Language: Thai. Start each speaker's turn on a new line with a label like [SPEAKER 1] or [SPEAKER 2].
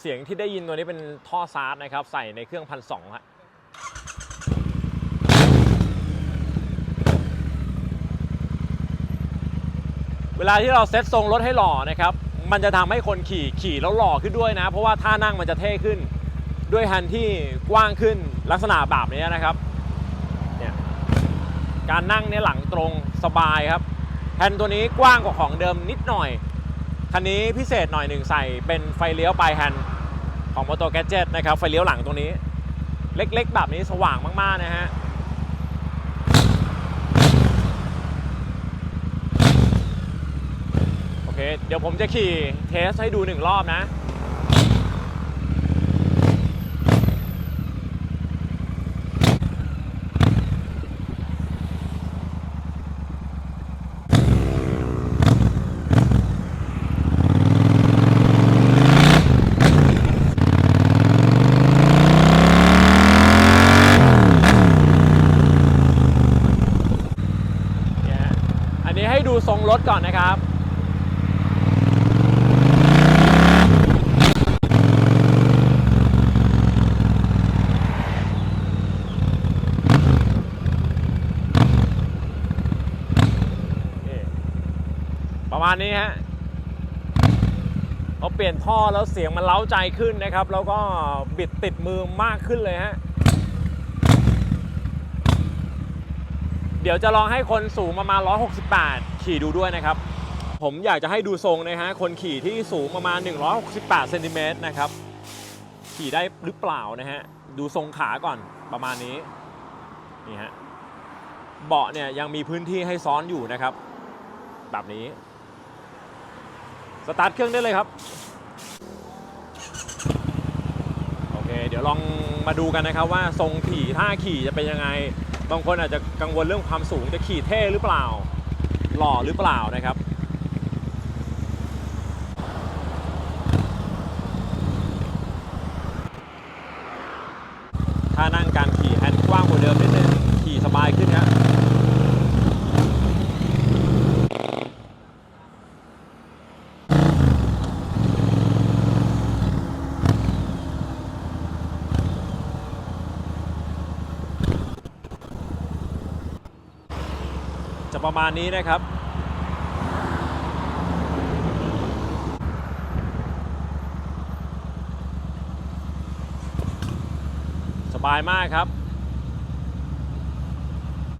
[SPEAKER 1] เสียงที่ได้ยินตัวนี้เป็นท่อซาร์ดนะครับ ใส่ในเครื่องพันสองฮะเวลาที่เราเซ็ตทรงรถให้หล่อนะครับ มันจะทำให้คนขี่ขี่แล้วหล่อขึ้นด้วยนะ เพราะว่าท่านั่งมันจะเท่ขึ้น ด้วยฮันที่กว้างขึ้นลักษณะแบบนี้นะครับเนี่ยการนั่งเนี่ยหลังตรงสบายครับแฮนด์ตัวนี้กว้างกว่าของเดิมนิดหน่อย คันนี้พิเศษหน่อยหนึ่งใส่เป็นไฟเลี้ยวปลายแฮนด์ของ m o t o g a d g e t นะครับ ไฟเลี้ยวหลังตรงนี้ เล็กๆ แบบนี้สว่างมาก ๆ นะฮะโอเค เดี๋ยวผมจะขี่เทสให้ดูหนึ่งรอบนะ เนี่ยฮะอันนี้ให้ดู ทรงรถก่อนนะครับประมาณนี้ฮะพอเปลี่ยนท่อแล้วเสียงมันเล้าใจขึ้นนะครับ แล้วก็บิดติดมือมากขึ้นเลยฮะ เดี๋ยวจะลองให้คนสูงประมาณ 168 ขี่ดูด้วยนะครับ ผมอยากจะให้ดูทรงนะฮะ คนขี่ที่สูงประมาณ 168เซนติเมตรนะครับ ขี่ได้หรือเปล่านะฮะ ดูทรงขาก่อนประมาณนี้ นี่ฮะ เบาะเนี่ยยังมีพื้นที่ให้ซ้อนอยู่นะครับ แบบนี้ สตาร์ทเครื่องได้เลยครับ โอเค เดี๋ยวลองมาดูกันนะครับว่าทรงขี่ท่าขี่จะเป็นยังไง บางคนอาจจะกังวลเรื่องความสูงจะขี่เท่หรือเปล่า หล่อหรือเปล่านะครับ ถ้านั่งการขี่แฮนด์กว้างกว่าเดิมนิดนึงขี่สบายขึ้นครับ จะประมาณนี้นะครับ สบายมากครับ